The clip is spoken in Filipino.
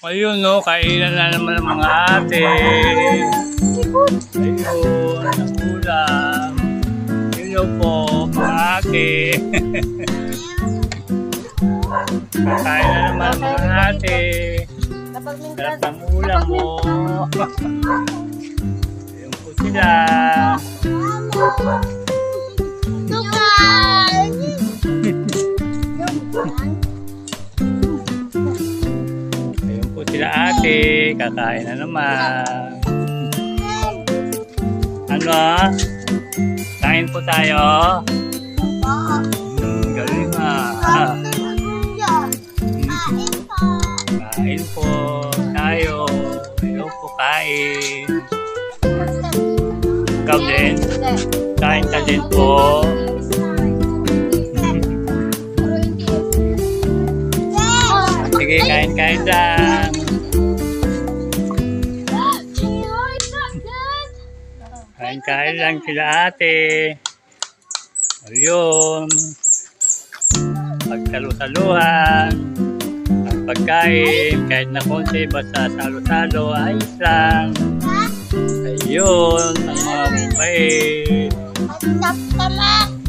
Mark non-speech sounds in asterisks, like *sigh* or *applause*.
Ayun no, kainan na naman ng mga ate. Ayun, ang ulam. Yun po, mga ate. *laughs* Kakain na naman ng mga ate. Sarap ng ulam mo. Ayun po sila. Tukan! Sila ate. Kakain na naman. Ano? Kain po tayo. Hmm, galing ah. Kain po tayo. Ayaw po kain. Ikaw din. Kain ka din po. Sige, kain-kain lang. Kain-kain lang sila ate. Ayun. Pagsalu-saluhan. Ang pagkain, kahit na konti, basta salo-salo, ayos lang. Ayun, ang mga mabait. Tama.